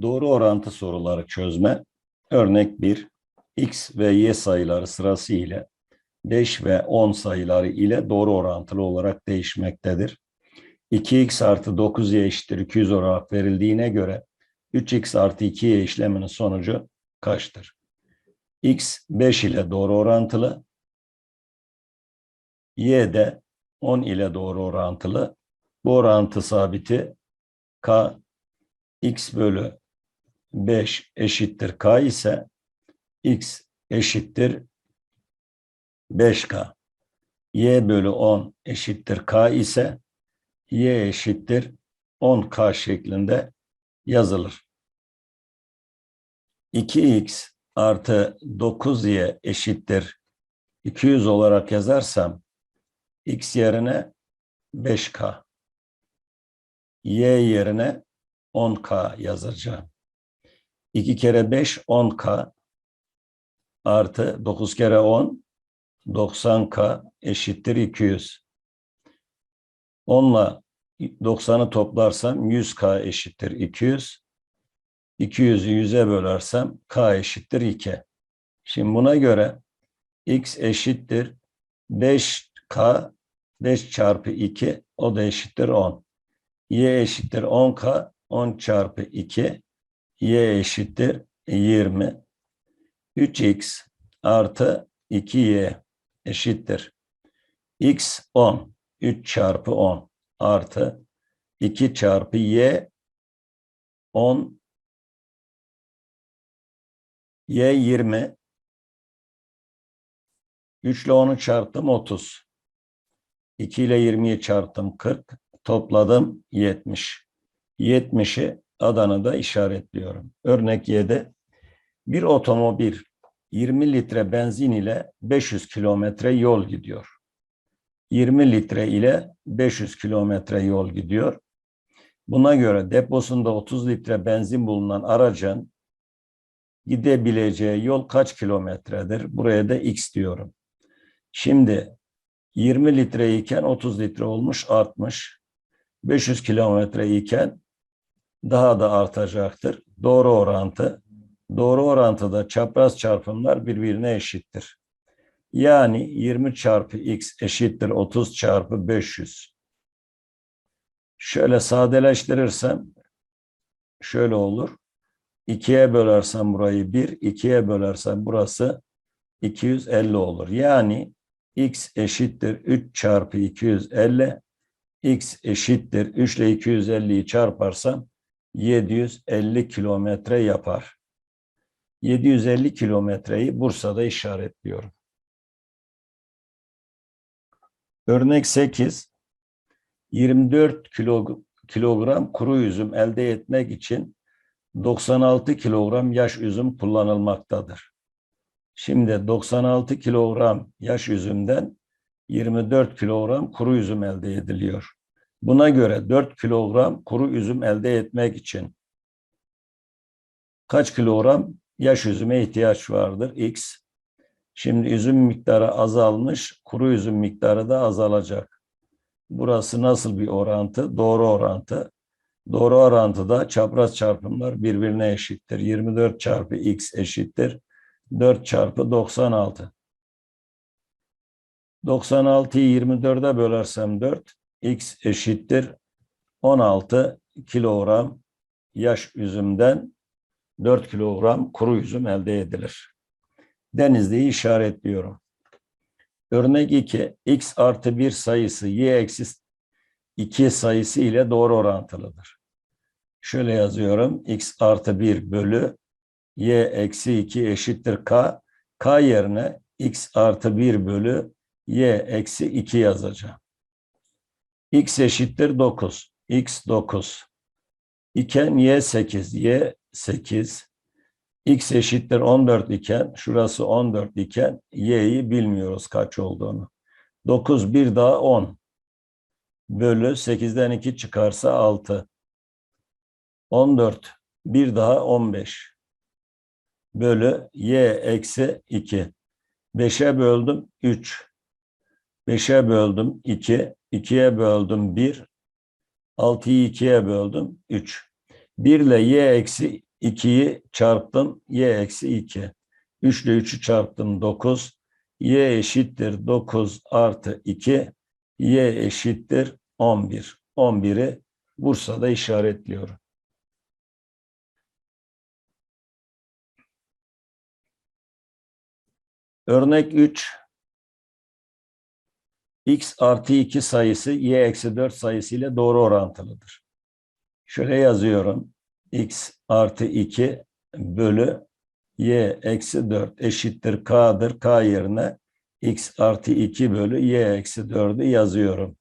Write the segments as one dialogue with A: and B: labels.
A: Doğru orantı soruları çözme. Örnek 1. X ve Y sayıları sırası ile 5 ve 10 sayıları ile doğru orantılı olarak değişmektedir. 2x artı 9y eşittir 200 olarak verildiğine göre 3x artı 2y işleminin sonucu kaçtır? x 5 ile doğru orantılı, y de 10 ile doğru orantılı. Bu orantı sabiti k x bölü 5 eşittir k ise x eşittir 5k. y bölü 10 eşittir k ise y eşittir 10k şeklinde yazılır. 2x artı 9y eşittir 200 olarak yazarsam x yerine 5k y yerine 10k yazacağım. 2 kere 5 10k artı 9 kere 10 90k eşittir 200. 10 ile 90'ı toplarsam 100k eşittir 200. 200'ü 100'e bölersem k eşittir 2. Şimdi buna göre x eşittir 5k 5 çarpı 2 o da eşittir 10. y eşittir 10k 10 çarpı 2 y eşittir 20. 3x artı 2y eşittir. x 10. 3 çarpı 10 artı 2 çarpı y 10 y 20 3 ile 10'u çarptım 30. 2 ile 20'yi çarptım 40. Topladım 70. 70'i Adana'da işaretliyorum. Örnek 7. Bir otomobil 20 litre benzin ile 500 kilometre yol gidiyor. 20 litre ile 500 kilometre yol gidiyor. Buna göre deposunda 30 litre benzin bulunan aracın gidebileceği yol kaç kilometredir? Buraya da x diyorum. Şimdi 20 litre iken 30 litre olmuş artmış. 500 kilometre iken daha da artacaktır. Doğru orantı. Doğru orantıda çapraz çarpımlar birbirine eşittir. Yani 20 çarpı x eşittir 30 çarpı 500. Şöyle sadeleştirirsem şöyle olur. 2'ye bölersem burayı 1, 2'ye bölersem burası 250 olur. Yani x eşittir 3 çarpı 250, x eşittir 3 ile 250'yi çarparsam 750 kilometre yapar. 750 kilometreyi Bursa'da işaretliyorum. Örnek 8. 24 kilo, kilogram kuru üzüm elde etmek için 96 kilogram yaş üzüm kullanılmaktadır. Şimdi 96 kilogram yaş üzümden 24 kilogram kuru üzüm elde ediliyor. Buna göre 4 kilogram kuru üzüm elde etmek için kaç kilogram yaş üzüme ihtiyaç vardır? X. Şimdi üzüm miktarı azalmış, kuru üzüm miktarı da azalacak. Burası nasıl bir orantı? Doğru orantı. Doğru orantıda çapraz çarpımlar birbirine eşittir. 24 çarpı x eşittir. 4 çarpı 96. 96'yı 24'e bölersem 4, x eşittir 16 kilogram yaş üzümden 4 kilogram kuru üzüm elde edilir. Denizli'yi işaretliyorum. Örnek 2, x artı 1 sayısı y eksi 2 sayısı ile doğru orantılıdır. Şöyle yazıyorum, x artı 1 bölü y eksi 2 eşittir k. k yerine x artı 1 bölü y eksi 2 yazacağım. X eşittir 9. x 9. iken y 8. y 8. x eşittir 14 iken, şurası 14 iken y'yi bilmiyoruz kaç olduğunu. 9 bir daha 10. Bölü 8'den 2 çıkarsa 6. 14 bir daha 15 bölü y eksi 2. 5'e böldüm 3. 5'e böldüm 2. 2'ye böldüm 1. 6'yı 2'ye böldüm 3. 1 ile y eksi 2'yi çarptım. Y eksi 2. 3 ile 3'ü çarptım 9. Y eşittir 9 artı 2. Y eşittir 11. 11'i Bursa'da işaretliyorum. Örnek 3. x artı 2 sayısı y eksi 4 sayısı ile doğru orantılıdır. Şöyle yazıyorum. x artı 2 bölü y eksi 4 eşittir k'dır. k yerine x artı 2 bölü y eksi 4'ü yazıyorum.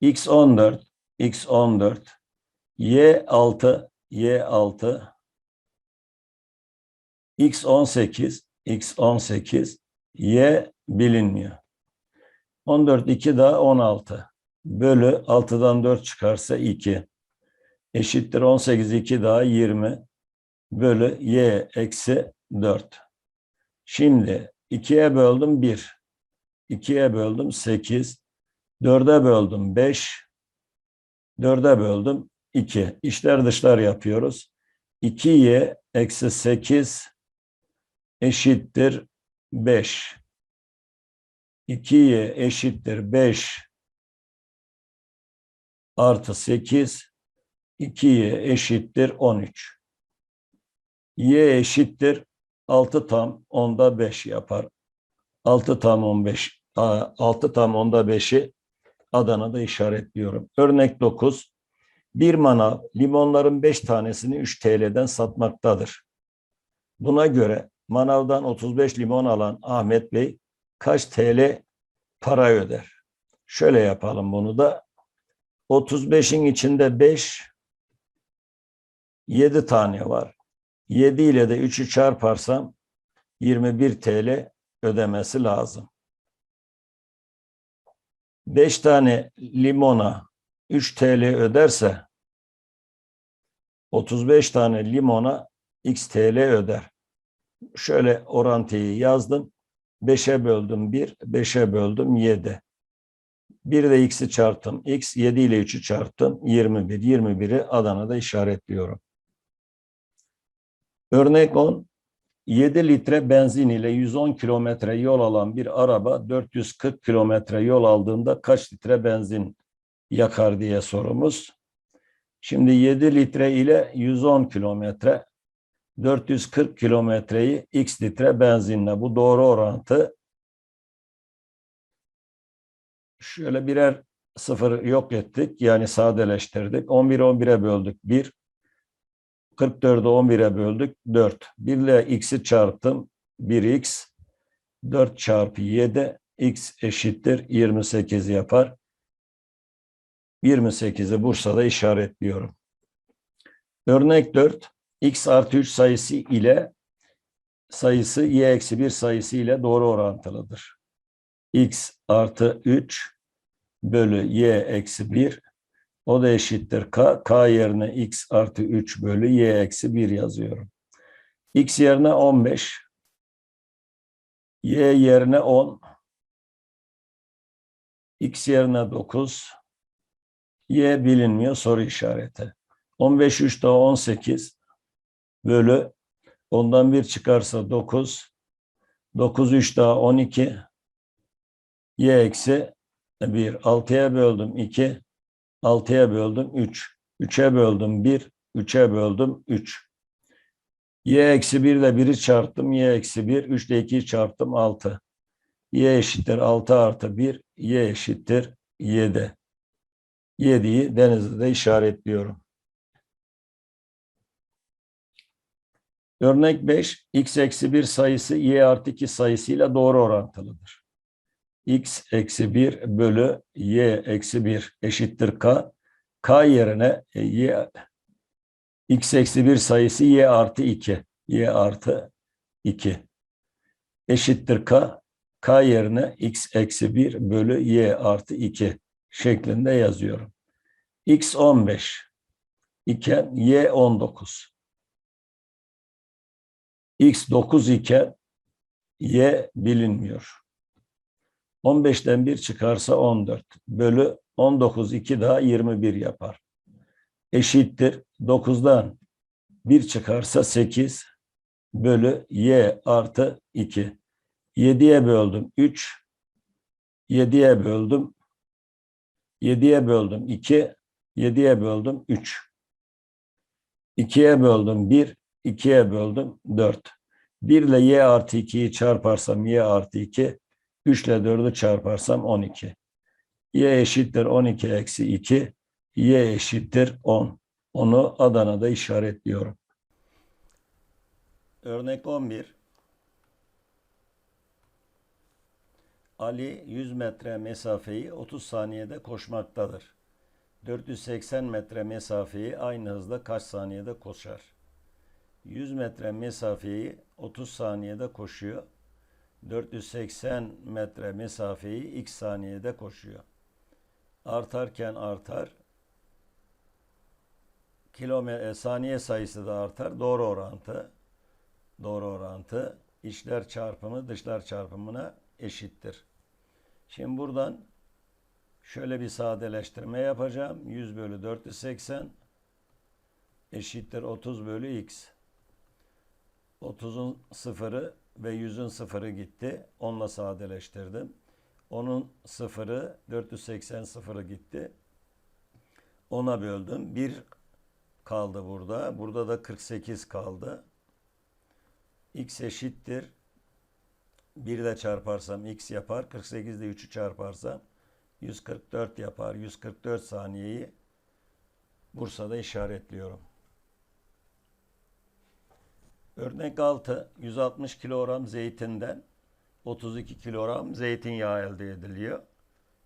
A: x 14, x 14, y 6, y 6, x 18, x 18, y bilinmiyor. 14, 2 daha 16 bölü 6'dan 4 çıkarsa 2 eşittir 18, 2 daha 20 bölü y eksi 4. Şimdi 2'ye böldüm 1, 2'ye böldüm 8, 4'e böldüm 5, 4'e böldüm 2. İşler dışlar yapıyoruz. 2y eksi 8 eşittir 5. 2y eşittir 5 artı 8 2y eşittir 13. y eşittir 6 tam onda 5 yapar. 6 tam 15 6 tam onda 5'i Adana'da işaretliyorum. Örnek 9. Bir manav limonların 5 tanesini 3 TL'den satmaktadır. Buna göre manavdan 35 limon alan Ahmet Bey kaç TL para öder? Şöyle yapalım bunu da. 35'in içinde 5 7 tane var. 7 ile de 3'ü çarparsam 21 TL ödemesi lazım. 5 tane limona 3 TL öderse 35 tane limona x TL öder. Şöyle orantıyı yazdım. 5'e böldüm 1, 5'e böldüm 7. Bir de x'i çarptım. x 7 ile 3'ü çarptım. 21. 21'i Adana'da işaretliyorum. Örnek 10. 7 litre benzin ile 110 kilometre yol alan bir araba 440 kilometre yol aldığında kaç litre benzin yakar diye sorumuz. Şimdi 7 litre ile 110 kilometre 440 kilometreyi x litre benzinle bu doğru orantı. Şöyle birer sıfır yok ettik yani sadeleştirdik. 11 11'e böldük 1. 44'ü 11'e böldük 4. 1 ile x'i çarptım 1x 4 çarpı 7 x eşittir 28 yapar. 28'i Bursa'da işaretliyorum. Örnek 4 x artı 3 sayısı ile sayısı y eksi 1 sayısı ile doğru orantılıdır. x artı 3 bölü y eksi 1 o da eşittir k. k yerine x artı 3 bölü y eksi 1 yazıyorum. x yerine 15 y yerine 10 x yerine 9 y bilinmiyor soru işareti. 15 3 daha 18 bölü ondan bir çıkarsa 9 9 3 daha 12 y eksi 1 6'ya böldüm 2 6'ya böldüm 3 3'e böldüm 1 3'e böldüm 3 y eksi 1 ile 1'i çarptım. Y eksi 1 3 ile 2'yi çarptım 6 y eşittir 6 artı 1 y eşittir 7 7'yi Denizli'de işaretliyorum. Örnek 5, x eksi 1 sayısı y artı 2 sayısıyla doğru orantılıdır. x eksi 1 bölü y eksi 1 eşittir k. k yerine e, y x eksi 1 sayısı y artı 2. y artı 2 eşittir k. k yerine x eksi 1 bölü y artı 2 şeklinde yazıyorum. x 15 iken y 19 x 9 iken y bilinmiyor. 15'ten 1 çıkarsa 14 bölü 19 2 daha 21 yapar. eşittir 9'dan 1 çıkarsa 8 bölü y artı 2. 7'ye böldüm 3. 7'ye böldüm 7'ye böldüm 2. 7'ye böldüm 3. 2'ye böldüm 1. 2'ye böldüm 4. 1 ile y artı 2'yi çarparsam y artı 2. 3 ile 4'ü çarparsam 12. y eşittir 12 eksi 2. y eşittir 10. Onu Adana'da işaretliyorum. Örnek 11. Ali 100 metre mesafeyi 30 saniyede koşmaktadır. 480 metre mesafeyi aynı hızda kaç saniyede koşar? 100 metre mesafeyi 30 saniyede koşuyor. 480 metre mesafeyi x saniyede koşuyor. Artarken artar. Kilometre saniye sayısı da artar. Doğru orantı. Doğru orantı içler çarpımı dışlar çarpımına eşittir. Şimdi buradan şöyle bir sadeleştirme yapacağım. 100 bölü 480 eşittir 30 bölü x. 30'un sıfırı ve 100'ün sıfırı gitti. Onunla sadeleştirdim. Onun sıfırı 480 sıfırı gitti. Ona böldüm. 1 kaldı burada. Burada da 48 kaldı. x eşittir. 1 ile çarparsam x yapar. 48 ile 3'ü çarparsam 144 yapar. 144 saniyeyi Bursa'da işaretliyorum. Örnek 6. 160 kilogram zeytinden 32 kilogram zeytinyağı elde ediliyor.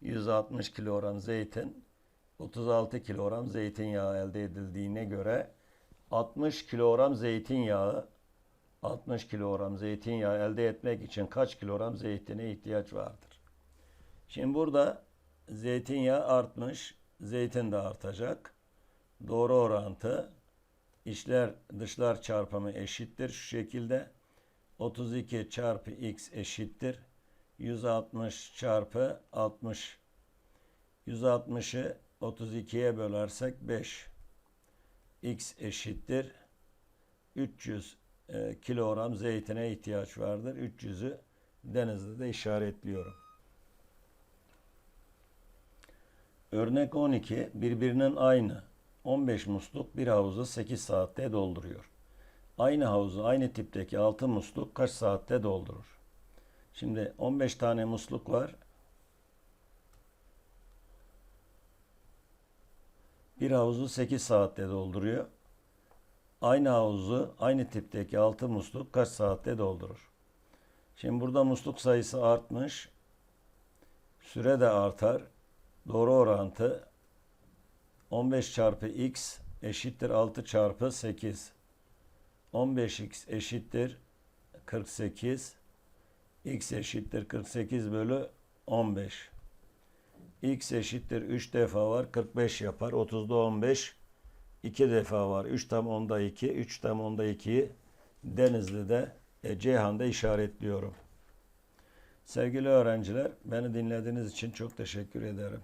A: 160 kilogram zeytin 36 kilogram zeytinyağı elde edildiğine göre 60 kilogram zeytinyağı 60 kilogram zeytinyağı elde etmek için kaç kilogram zeytine ihtiyaç vardır? Şimdi burada zeytinyağı artmış, zeytin de artacak. Doğru orantı içler dışlar çarpımı eşittir şu şekilde. 32 çarpı x eşittir. 160 çarpı 60. 160'ı 32'ye bölersek 5. x eşittir. 300 e, kilogram zeytine ihtiyaç vardır. 300'ü denizde de işaretliyorum. Örnek 12 birbirinin aynı 15 musluk bir havuzu 8 saatte dolduruyor. Aynı havuzu aynı tipteki 6 musluk kaç saatte doldurur? Şimdi 15 tane musluk var. Bir havuzu 8 saatte dolduruyor. Aynı havuzu aynı tipteki 6 musluk kaç saatte doldurur? Şimdi burada musluk sayısı artmış. Süre de artar. Doğru orantı 15 çarpı x eşittir 6 çarpı 8. 15x eşittir 48. x eşittir 48 bölü 15. x eşittir 3 defa var 45 yapar. 30'da 15 2 defa var. 3 tam onda 2. 3 tam onda 2'yi Denizli'de e, Ceyhan'da işaretliyorum. Sevgili öğrenciler, beni dinlediğiniz için çok teşekkür ederim.